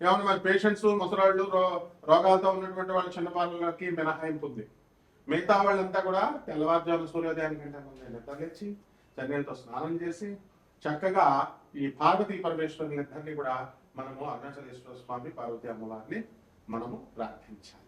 ఏమన్నా మరి పేషెంట్స్ ముసలాళ్ళు రో- రోగాలతో ఉన్నటువంటి వాళ్ళ చిన్నపాలకి మినహాయింపు ఉంది మిగతా వాళ్ళంతా కూడా తెల్లవారుజాము సూర్యోదయానికి కంటే ముందే నిద్రలేచి చన్నీళ్ళతో స్నానం చేసి చక్కగా ఈ పార్వతీ పరమేశ్వరుని ఇద్దరిని కూడా మనము అరుణాచలేశ్వర స్వామి పార్వతీ అమ్మవారిని మనము ప్రార్థించాలి.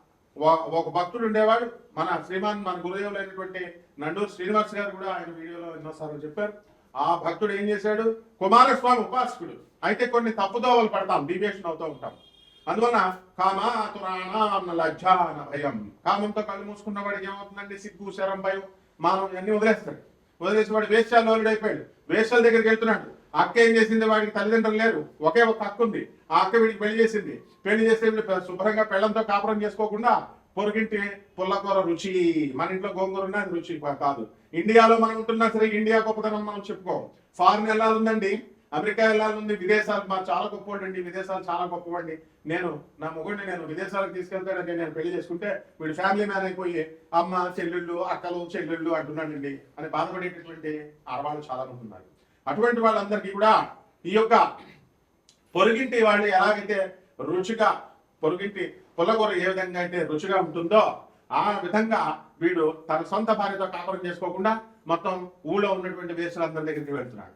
ఒక- భక్తుడు ఉండేవాడు. మన శ్రీమాన్ మన గురుదేవులైనటువంటి నండూరు శ్రీనివాస్ గారు కూడా ఆయన వీడియోలో ఎన్నోసార్లు చెప్పారు. ఆ భక్తుడు ఏం చేశాడు? కుమారస్వామి ఉపాసకుడు. అయితే కొన్ని తప్పుదోవలు పడతాం డీవియేషన్ అవుతూ ఉంటాం. అందువలన కామాతురాణ లజ్జాన భయం. కామంతో కళ్ళు మూసుకున్న వాడికి ఏమవుతుందండి? సిగ్గు శరం భయం మానం అన్ని వదిలేస్తాడు. వదిలేసి వాడు వేశ్యాలు అయిపోయాడు వేశ్యాల దగ్గరికి వెళ్తున్నాడు. అక్క ఏం చేసింది? వాడికి తల్లిదండ్రులు లేరు. ఒకే ఒక అక్క ఉంది. ఆ అక్క వీడికి పెళ్ళి చేసింది. పెళ్ళి చేస్తే శుభ్రంగా పెళ్ళంతో కాపురం చేసుకోకుండా పొరుగింటి పుల్లకూర రుచి మన ఇంట్లో గోంగూర ఉన్న రుచి కాదు. ఇండియాలో మనం ఉంటున్నా సరే ఇండియా గొప్పతనం మనం చెప్పుకోం ఫారిన్ వెళ్ళాలందండి అమెరికా వెళ్ళాలంది విదేశాలు మా చాలా గొప్పవాడండి. విదేశాలు చాలా గొప్పవాడిని. నేను నా మొగుడిని నేను విదేశాలకు తీసుకెళ్తాడంటే నేను పెళ్ళి చేసుకుంటే వీడు ఫ్యామిలీ మ్యాన్ అయిపోయి అమ్మ చెల్లెళ్ళు అక్కలు చెల్లెళ్ళు అంటున్నాడండి. అని బాధపడేటటువంటి ఆడవాళ్ళు చాలా మంది ఉన్నారు. అటువంటి వాళ్ళందరికీ కూడా ఈ యొక్క పొరుగింటి వాళ్ళు ఎలాగైతే రుచిగా పొరుగింటి పొలగూర ఏ విధంగా అయితే రుచిగా ఉంటుందో ఆ విధంగా వీడు తన సొంత భార్యతో కాపురం చేసుకోకుండా మొత్తం ఊళ్ళో ఉన్నటువంటి వేసులందరి దగ్గరికి వెళ్తున్నాడు.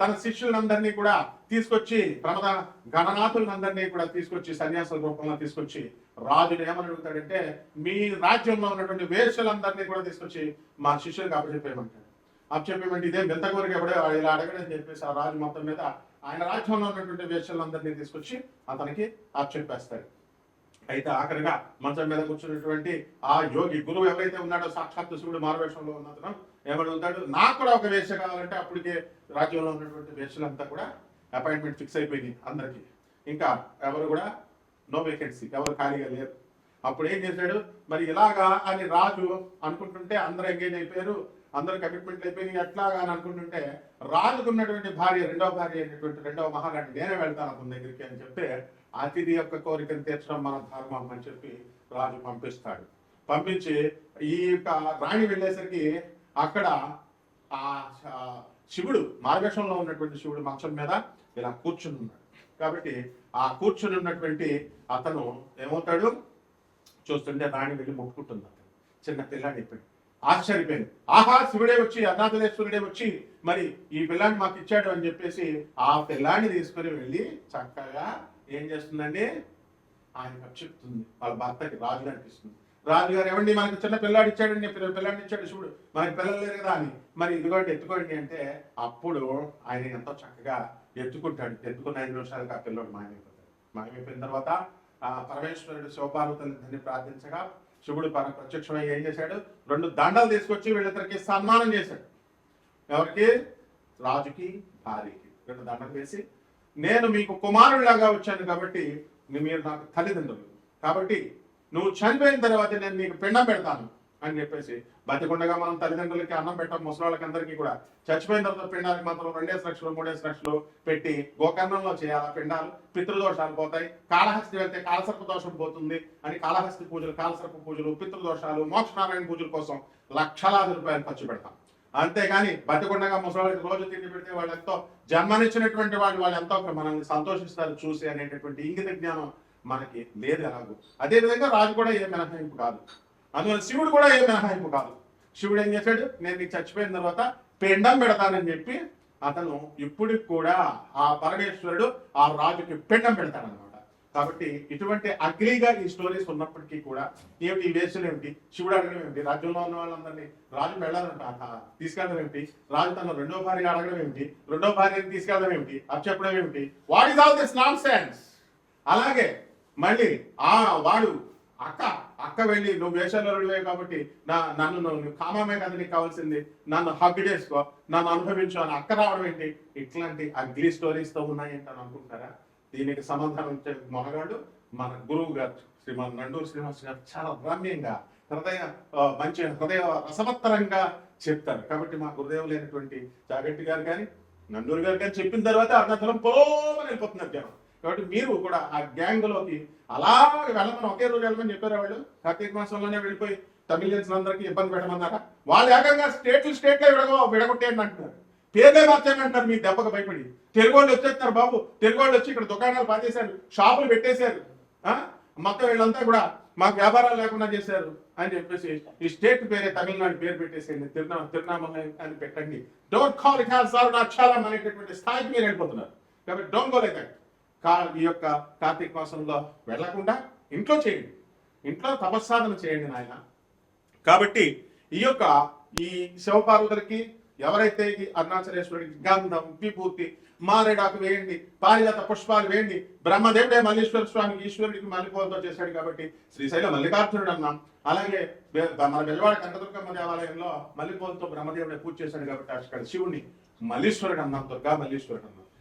తన శిష్యులందరినీ కూడా తీసుకొచ్చి ప్రమద గణనాథులందరినీ కూడా తీసుకొచ్చి సన్యాసుల రూపంలో తీసుకొచ్చి రాజుడు ఏమని అడుగుతాడంటే మీ రాజ్యంలో ఉన్నటువంటి వేషలందరినీ కూడా తీసుకొచ్చి మా శిష్యులకు అప్పచెప్పేయమంటాడు. అప్పచెప్పేయమంటే ఇదే వింత కోరిక ఎవడే ఇలా అడగడని చెప్పేసి ఆ రాజు మొత్తం మీద ఆయన రాజ్యంలో ఉన్నటువంటి వేషలందరినీ తీసుకొచ్చి అతనికి అప్పచెప్పేస్తాడు. అయితే ఆఖరిగా మంచం మీద కూర్చున్నటువంటి ఆ యోగి గురువు ఎవరైతే ఉన్నాడో సాక్షాత్ శివుడు మారువేషంలో ఉన్నతను ఏమడుగుతాడు నాకు కూడా ఒక వేష కావాలంటే అప్పటికే రాజ్యంలో ఉన్నటువంటి వేషలంతా కూడా అపాయింట్మెంట్ ఫిక్స్ అయిపోయింది అందరికి. ఇంకా ఎవరు కూడా నో వేకెన్సీ ఎవరు ఖాళీగా లేరు. అప్పుడు ఏం చేశాడు? మరి ఇలాగా అని రాజు అనుకుంటుంటే అందరూ ఎంగేజ్ అయిపోయారు. అందరూ కమిట్మెంట్ అయిపోయినాయి. ఎట్లాగా అని అనుకుంటుంటే రాజుకున్నటువంటి భార్య రెండవ భార్య అయినటువంటి రెండవ మహారాణి నేనే వెళ్తాను అతని దగ్గరికి అని చెప్తే అతిథి యొక్క కోరికను తీర్చడం మన ధర్మం అని చెప్పి రాజు పంపిస్తాడు. పంపించి ఈ యొక్క రాణి వెళ్ళేసరికి అక్కడ ఆ శివుడు మార్గశంలో ఉన్నటువంటి శివుడు మంచం మీద ఇలా కూర్చుని ఉన్నాడు. కాబట్టి ఆ కూర్చుని ఉన్నటువంటి అతను ఏమవుతాడు? చూస్తుంటే రాణి వెళ్ళి ముట్టుకుంటుంది అతను. చిన్న పిల్లాడి ఇప్పుడు ఆశ్చర్యపోయింది ఆహా శివుడే వచ్చి అన్నాథలేశ్వరుడే వచ్చి మరి ఈ పిల్లాన్ని మాకు ఇచ్చాడు అని చెప్పేసి ఆ పిల్లాన్ని తీసుకుని వెళ్ళి చక్కగా ఏం చేస్తుందండి? ఆయన చెప్తుంది. వాళ్ళ భర్తకి రాజు అనిపిస్తుంది. రాజుగారు ఏమండి మనకి చిన్న పిల్లాడు ఇచ్చాడండి పిల్ల- పిల్లాడిని ఇచ్చాడు శివుడు మనకి పిల్లలు లేరు కదా అని. మరి ఇదిగోండి ఎత్తుకోండి అంటే అప్పుడు ఆయన ఎంతో చక్కగా ఎత్తుకుంటాడు. ఎత్తుకున్న ఐదు నిమిషాలకు ఆ పిల్లోడు మాయమైపోతాడు. మాయమైపోయిన తర్వాత ఆ పరమేశ్వరుడు శివపార్వతులందరినీ ప్రార్థించగా శివుడు ప్రత్యక్షమై ఏం చేశాడు? రెండు దండలు తీసుకొచ్చి వీళ్ళిద్దరికి సన్మానం చేశాడు. ఎవరికి? రాజుకి భార్యకి. రెండు దండలు వేసి నేను మీకు కుమారుడిలాగా వచ్చాను కాబట్టి మీరు నాకు తల్లిదండ్రులు. కాబట్టి నువ్వు చనిపోయిన తర్వాత నేను నీకు పిండం పెడతాను అని చెప్పేసి బతికుండగా మనం తల్లిదండ్రులకి అన్నం పెట్టాం ముసలాళ్ళకి అందరికీ కూడా. చచ్చిపోయిన తర్వాత పిండానికి మాత్రం రెండేసి లక్షలు మూడేసి లక్షలు పెట్టి గోకర్ణంలో చేయాలి పిండాలు? పితృదోషాలు పోతాయి. కాళహస్తి వెళ్తే కాలసర్ప దోషం పోతుంది అని కాళహస్తి పూజలు కాలసర్ప పూజలు పితృదోషాలు మోక్షనారాయణ పూజల కోసం లక్షలాది రూపాయలు ఖర్చు పెడతాం. అంతేగాని బతికుండగా ముసలాళ్ళకి రోజు తిండి పెడితే వాళ్ళు ఎంతో జన్మనిచ్చినటువంటి వాళ్ళు వాళ్ళు ఎంతో మనల్ని సంతోషిస్తారు చూసి అనేటటువంటి ఇంగిత జ్ఞానం మనకి లేదు ఎలాగో. అదేవిధంగా రాజు కూడా ఏ మినహాయింపు కాదు. అందువల్ల శివుడు కూడా ఏ మినహాయింపు కాదు. శివుడు ఏం చేశాడు? నేను నీకు చచ్చిపోయిన తర్వాత పిండం పెడతానని చెప్పి అతను ఇప్పటికి కూడా ఆ పరమేశ్వరుడు ఆ రాజుకి పిండం పెడతాడనమాట కాబట్టి ఇటువంటి అగ్లీగా ఈ స్టోరీస్ ఉన్నప్పటికీ కూడా ఏమిటి? ఈ వేసులు ఏమిటి? శివుడు అడగడం ఏమిటి? రాజ్యంలో ఉన్న వాళ్ళందరినీ రాజు వెళ్ళాలంట తీసుకెళ్ళడం ఏమిటి? రాజు తన రెండో భార్య అడగడం ఏమిటి? రెండో భార్యని తీసుకెళ్ళడం ఏమిటి? అది చెప్పడం ఏమిటి? What is all this nonsense అలాగే మళ్ళీ ఆ వాడు అక్క అక్క వెళ్ళి నువ్వు వేషాలే కాబట్టి నా నన్ను నువ్వు కామమే కదా నీకు కావాల్సింది. నన్ను హగ్ చేసుకో. నన్ను అనుభవించు. అని అక్క రావడం ఏంటి? ఇట్లాంటి అగ్లీ స్టోరీస్తో ఉన్నాయంట అని అనుకుంటారా? దీనికి సమాధానం ఇచ్చే మొనగాడు మన గురువు గారు శ్రీమాన్ నండూరు శ్రీనివాస్ గారు చాలా రమ్యంగా హృదయ మంచి హృదయ రసవత్తరంగా చెప్తారు. కాబట్టి మా గురుదేవు లేనటువంటి జాగట్టి గారు కానీ నండూరు గారు కానీ చెప్పిన తర్వాత అరుణాచలం పోమని వెళ్ళిపోతున్నారు జనం. కాబట్టి మీరు కూడా ఆ గ్యాంగ్లోకి అలాగే వెళ్ళమని ఒకే రోజు వెళ్ళమని చెప్పారు వాళ్ళు? కార్తీక మాసంలోనే వెళ్ళిపోయి తమిళియన్స్ అందరికీ ఇబ్బంది పెట్టమన్నారా? వాళ్ళు ఏకంగా స్టేట్లు స్టేట్లే విడగ విడగొట్టేయండి అంటున్నారు. పేర్లే మార్చేయమంటారు మీ దెబ్బకు భయపడి. తెలుగు వాళ్ళు వచ్చేస్తున్నారు బాబు. తెలుగు వాళ్ళు వచ్చి ఇక్కడ దుకాణాలు పాతేశారు షాపులు పెట్టేశారు. ఆ? మొత్తం వీళ్ళంతా కూడా మాకు వ్యాపారాలు లేకుండా చేశారు అని చెప్పేసి ఈ స్టేట్ పేరే తమిళనాడు పేరు పెట్టేసేయండి. తిరునా తిరునామల అని పెట్టండి. డోంట్ కాల్ ఇట్ హాస్ అక్షాలం అనేటటువంటి స్థాయికి మీరు వెళ్ళిపోతున్నారు. కాబట్టి డోంట్ గో లైక్ దట్ కా ఈ యొక్క కార్తీక మాసంలో వెళ్ళకుండా ఇంట్లో చేయండి. ఇంట్లో తపస్సాధన చేయండి నాయన. కాబట్టి ఈ యొక్క ఈ శివపార్వతులకి ఎవరైతే ఈ అరుణాచలేశ్వరుడికి గంధం విభూతి మారేడాకు వేయండి పారిజాత పుష్పాలు వేయండి బ్రహ్మదేవుడే మల్లీశ్వర స్వామికి ఈశ్వరుడికి మల్లిపూలతో చేశాడు కాబట్టి శ్రీశైల మల్లికార్జునుడు అన్నాం అలాగే మన బెజవాడ కనకదుర్గమ్మ దేవాలయంలో మల్లెపూలతో బ్రహ్మదేవుడే పూజ చేశాడు కాబట్టి అక్కడ శివుడిని మల్లీశ్వరుడు అన్నాం దుర్గా మల్లీశ్వరుడు అన్నాం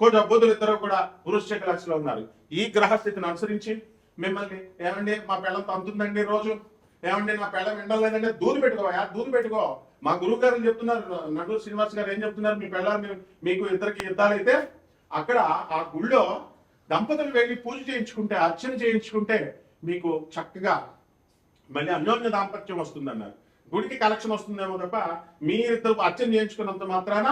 కోట బుధులు ఇద్దరు కూడా వృశ్చిక రాశిలో ఉన్నారు. ఈ గ్రహస్థితిని అనుసరించి మిమ్మల్ని ఏమండి మా పిల్లలు తంతుందండి రోజు? ఏమండి నా పిల్లలు ఎండలేదంటే దూరు పెట్టుకోవా? దూరు పెట్టుకో. మా గురువు గారు చెప్తున్నారు నటూరు శ్రీనివాస్ గారు ఏం చెప్తున్నారు మీ పిల్లలు మీకు ఇద్దరికి యుద్ధాలైతే అక్కడ ఆ గుళ్ళో దంపతులు వెళ్ళి పూజ చేయించుకుంటే అర్చన చేయించుకుంటే మీకు చక్కగా మళ్ళీ అన్యోన్య దాంపత్యం వస్తుందన్నారు. గుడికి కలెక్షన్ వస్తుందేమో తప్ప మీరిద్దరు అర్చన చేయించుకున్నంత మాత్రాన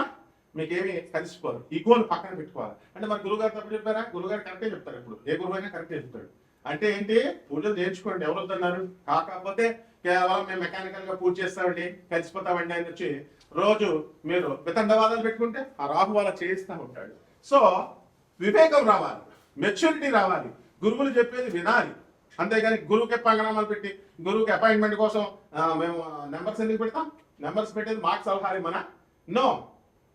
మీకేమి కలిసిపోరు. ఈ గోల్ పక్కన పెట్టుకోవాలి. అంటే మన గురుగారు తప్పు చెప్పారా? గురుగారు కరెక్టే చెప్తారు ఇప్పుడు. ఏ గురువు అయినా కరెక్టే చెప్తాడు. అంటే ఏంటి? పూజలు నేర్చుకోండి. ఎవరు వద్దన్నారు? కాకపోతే కేవలం మేము మెకానికల్గా పూజ చేస్తామండి కలిసిపోతామండి అని వచ్చి రోజు మీరు వితండవాదాలు పెట్టుకుంటే ఆ రాహు వాళ్ళ చేయిస్తూ ఉంటాడు. సో వివేకం రావాలి. మెచ్యూరిటీ రావాలి. గురువులు చెప్పేది వినాలి. అంతేగాని గురువుకి పంగనామాలు పెట్టి గురువుకి అపాయింట్మెంట్ కోసం మేము నెంబర్స్ ఎందుకు పెడతాం? నెంబర్స్ పెట్టేది మాకు సలహాలు మన? నో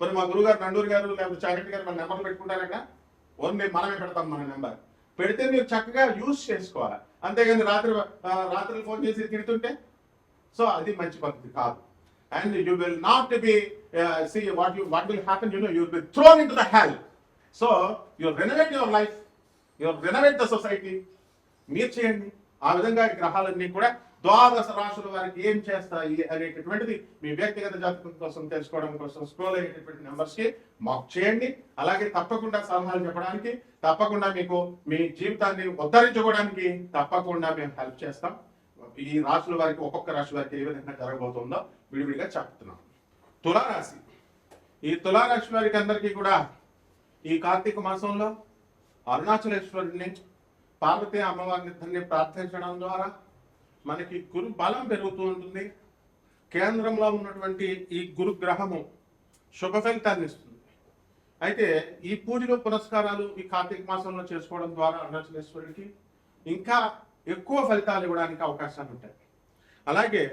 మరి మా గురుగారు నండూరు గారు లేకపోతే చాగంటి గారు మన నెంబర్లు పెట్టుకుంటారట. ఓన్లీ మనమే పెడతాం మన నెంబర్. పెడితే మీరు చక్కగా యూజ్ చేసుకోవాలి? అంతేగాని రాత్రి రాత్రి ఫోన్ చేసి తిడుతుంటే? సో అది మంచి పద్ధతి కాదు. And you will not be see what you what will happen you know you will be thrown into the hell. So you renovate your life you renovate the society. మీరు చేయండి. ఆ విధంగా గ్రహాలన్నీ కూడా ద్వాదశ రాశుల వారికి ఏం చేస్తాయి అనేటటువంటిది మీ వ్యక్తిగత జాతకం కోసం తెలుసుకోవడం కోసం స్క్రోల్ అయ్యేటటువంటి నెంబర్స్కి మాకు చేయండి. అలాగే తప్పకుండా సలహాలు చెప్పడానికి తప్పకుండా మీకు మీ జీవితాన్ని ఉద్ధరించుకోవడానికి తప్పకుండా మేము హెల్ప్ చేస్తాం. ఈ రాశుల వారికి ఒక్కొక్క రాశి వారికి ఏ విధంగా జరగబోతుందో విడివిడిగా చెప్తున్నాం. తులారాశి. ఈ తులారాశి వారికి అందరికీ కూడా ఈ కార్తీక మాసంలో అరుణాచలేశ్వరుడిని పార్వతీ అమ్మవారిని ప్రార్థించడం ద్వారా మనకి గురు బలం పెరుగుతూ ఉంటుంది. కేంద్రంలో ఉన్నటువంటి ఈ గురు గ్రహము శుభ ఫలితాన్ని ఇస్తుంది. అయితే ఈ పూజలు పురస్కారాలు ఈ కార్తీక మాసంలో చేసుకోవడం ద్వారా అరుణాచలేశ్వరుడికి ఇంకా ఎక్కువ ఫలితాలు ఇవ్వడానికి అవకాశాలు ఉంటాయి. అలాగే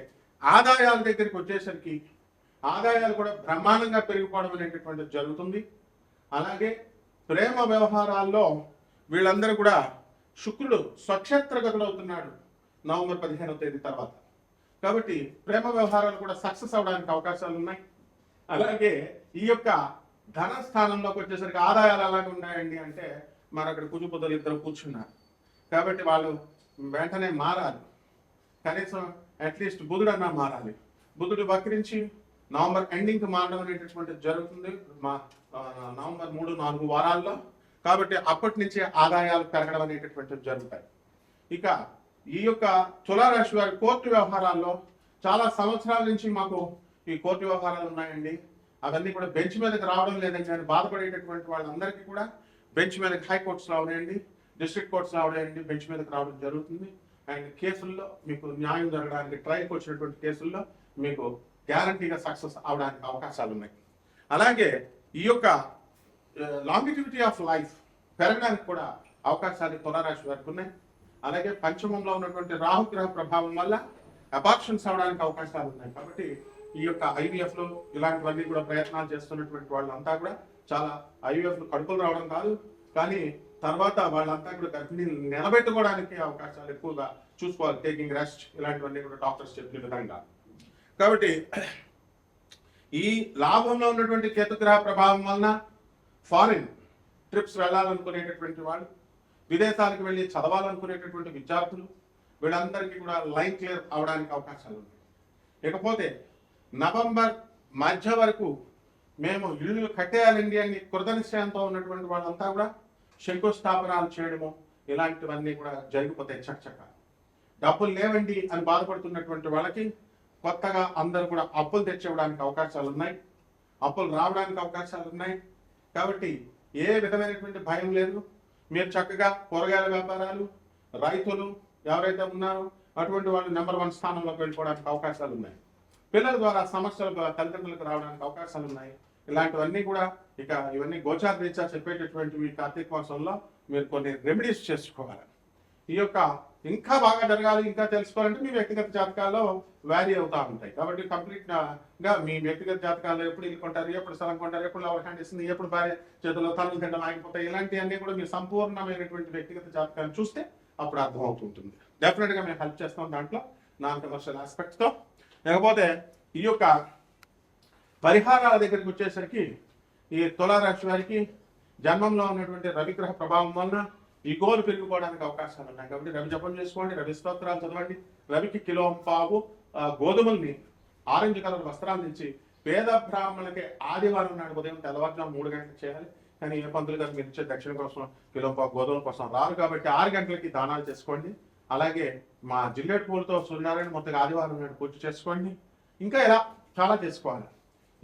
ఆదాయాల దగ్గరికి వచ్చేసరికి ఆదాయాలు కూడా బ్రహ్మాండంగా పెరిగిపోవడం అనేటటువంటిది జరుగుతుంది. అలాగే ప్రేమ వ్యవహారాల్లో వీళ్ళందరూ కూడా శుక్రుడు స్వక్షేత్రగతుడు అవుతున్నాడు నవంబర్ పదిహేనవ తేదీ తర్వాత. కాబట్టి ప్రేమ వ్యవహారాలు కూడా సక్సెస్ అవడానికి అవకాశాలు ఉన్నాయి. అలాగే ఈ యొక్క ధన స్థానంలోకి వచ్చేసరికి ఆదాయాలు ఎలాగ ఉన్నాయండి అంటే మరి అక్కడ కుజుపుదలు ఇద్దరు కూర్చున్నారు. కాబట్టి వాళ్ళు వెంటనే మారాలి. కనీసం అట్లీస్ట్ బుధుడన్నా మారాలి. బుధుడు వక్రించి నవంబర్ ఎండింగ్కి మారడం అనేటటువంటిది జరుగుతుంది. మా నవంబర్ మూడు నాలుగు వారాల్లో. కాబట్టి అప్పటి నుంచి ఆదాయాలు పెరగడం అనేటటువంటివి జరుగుతాయి. ఇక ఈ యొక్క తులారాశి వారి కోర్టు వ్యవహారాల్లో చాలా సంవత్సరాల నుంచి మాకు ఈ కోర్టు వ్యవహారాలు ఉన్నాయండి. అవన్నీ కూడా బెంచ్ మీదకి రావడం లేదని కానీ బాధపడేటటువంటి వాళ్ళందరికీ కూడా బెంచ్ మీదకి హైకోర్ట్స్ రావడండి డిస్ట్రిక్ట్ కోర్ట్స్ రావడండి బెంచ్ మీదకి రావడం జరుగుతుంది. అండ్ కేసుల్లో మీకు న్యాయం జరగడానికి ట్రయల్కి వచ్చినటువంటి కేసుల్లో మీకు గ్యారంటీగా సక్సెస్ అవడానికి అవకాశాలు ఉన్నాయి. అలాగే ఈ యొక్క లాంగిటివిటీ ఆఫ్ లైఫ్ పెరగడానికి కూడా అవకాశాలు తులారాశి వారికి ఉన్నాయి. అలాగే పంచమంలో ఉన్నటువంటి రాహుగ్రహ ప్రభావం వల్ల అబాక్షన్స్ అవడానికి అవకాశాలు ఉన్నాయి. కాబట్టి ఈ యొక్క ఐవీఎఫ్లో ఇలాంటివన్నీ కూడా ప్రయత్నాలు చేస్తున్నటువంటి వాళ్ళంతా కూడా చాలా ఐవీఎఫ్లు కడుపులు రావడం కాదు. కానీ తర్వాత వాళ్ళంతా కూడా గర్భిణీలు నిలబెట్టుకోవడానికి అవకాశాలు ఎక్కువగా చూసుకోవాలి. టేకింగ్ రెస్ట్ ఇలాంటివన్నీ కూడా డాక్టర్స్ చెప్పిన విధంగా. కాబట్టి ఈ లాభంలో ఉన్నటువంటి కేతుగ్రహ ప్రభావం వలన ఫారిన్ ట్రిప్స్ వెళ్ళాలనుకునేటటువంటి వాళ్ళు విదేశాలకు వెళ్ళి చదవాలనుకునేటటువంటి విద్యార్థులు వీళ్ళందరికీ కూడా లైన్ క్లియర్ అవడానికి అవకాశాలు ఉన్నాయి. ఇకపోతే నవంబర్ మధ్య వరకు మేము ఇళ్ళు కట్టేయాలండి అని కృత నిశ్చయంతో ఉన్నటువంటి వాళ్ళంతా కూడా శంకుస్థాపనాలు చేయడము ఇలాంటివన్నీ కూడా జరిగిపోతాయి చక్కచక్క డబ్బులు లేవండి అని బాధపడుతున్నటువంటి వాళ్ళకి కొత్తగా అందరూ కూడా అప్పులు తెచ్చివ్వడానికి అవకాశాలు ఉన్నాయి. అప్పులు రావడానికి అవకాశాలు ఉన్నాయి. కాబట్టి ఏ విధమైనటువంటి భయం లేదు. మీరు చక్కగా కూరగాయల వ్యాపారాలు రైతులు ఎవరైతే ఉన్నారో అటువంటి వాళ్ళు నెంబర్ వన్ స్థానంలోకి వెళ్ళిపోవడానికి అవకాశాలు ఉన్నాయి. పిల్లల ద్వారా సమస్యలు తల్లిదండ్రులకు రావడానికి అవకాశాలు ఉన్నాయి. ఇలాంటివన్నీ కూడా ఇక ఇవన్నీ గోచార రీత్యా మీ కార్తీక మాసంలో మీరు కొన్ని రెమెడీస్ చేసుకోవాలి. ఈ యొక్క ఇంకా బాగా జరగాలి ఇంకా తెలుసుకోవాలంటే మీ వ్యక్తిగత జాతకాల్లో వ్యారీ అవుతూ ఉంటాయి. కాబట్టి కంప్లీట్గా మీ వ్యక్తిగత జాతకాల్లో ఎప్పుడు ఇల్లు కొంటారు ఎప్పుడు స్థలం కొంటారు ఎప్పుడు లవర్ హ్యాండ్ ఇస్తుంది ఎప్పుడు భార్య చేతిలో తల్లు తిండం ఆగిపోతాయి ఇలాంటివన్నీ కూడా మీ సంపూర్ణమైనటువంటి వ్యక్తిగత జాతకాలు చూస్తే అప్పుడు అర్థమవుతుంటుంది. డెఫినెట్గా మేము హెల్ప్ చేస్తాం దాంట్లో నాన్ కమర్షియల్ ఆస్పెక్ట్స్ లేకపోతే ఈ యొక్క పరిహారాల దగ్గరికి వచ్చేసరికి ఈ తులారాశి వారికి జన్మంలో ఉన్నటువంటి రవిగ్రహ ప్రభావం వలన ఈ గోలు పెరిగిపోవడానికి అవకాశాలు ఉన్నాయి. కాబట్టి రవి జపం చేసుకోండి రవి స్తోత్రాలు చదవండి. రవికి కిలో పావు గోధుమల్ని ఆరెంజ్ కలర్ వస్త్రాలు నుంచి పేద బ్రాహ్మణులకి ఆదివారం నాడు ఉదయం తెల్లవారుజాము మూడు గంటలకు చేయాలి. కానీ ఏ పంతులు గారు మీరు ఇచ్చే దక్షిణ కోసం కిలో పావు గోధుమల కోసం రారు కాబట్టి ఆరు గంటలకి దానాలు చేసుకోండి. అలాగే మా జిల్లెట్ పూలతో సూర్యనారాయణ మొత్తం ఆదివారం నాడు పూజ చేసుకోండి. ఇంకా ఇలా చాలా చేసుకోవాలి.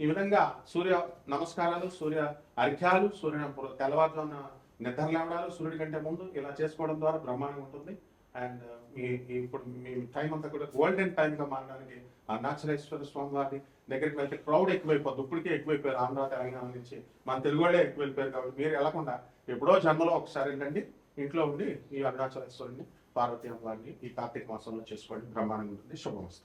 ఈ విధంగా సూర్య నమస్కారాలు సూర్య అర్ఘ్యాలు సూర్య తెల్లవారుజామున నిద్ర లేవడాలు సూర్యుడి కంటే ముందు ఇలా చేసుకోవడం ద్వారా బ్రహ్మాండంగా ఉంటుంది. అండ్ మీ uh, ఇప్పుడు మీ టైం అంతా కూడా గోల్డెన్ టైం గా మారడానికి ఆ నాచరేశ్వర స్వామి వారి దగ్గరికి వెళ్తే క్రౌడ్ ఎక్కువైపోద్ది. ఇప్పటికే ఎక్కువైపోయారు. ఆంధ్ర తెలంగాణ నుంచి మన తెలుగు వాళ్ళే ఎక్కువ వెళ్ళిపోయారు కాబట్టి మీరు వెళ్ళకుండా ఎప్పుడో జన్మలో ఒకసారి ఏంటండి ఇంట్లో ఉండి ఈ అరుణాచలేశ్వరుని పార్వతీ అమ్మవారిని ఈ కార్తీక మాసంలో చేసుకోండి. బ్రహ్మాండంగా ఉంటుంది. శుభమస్తు.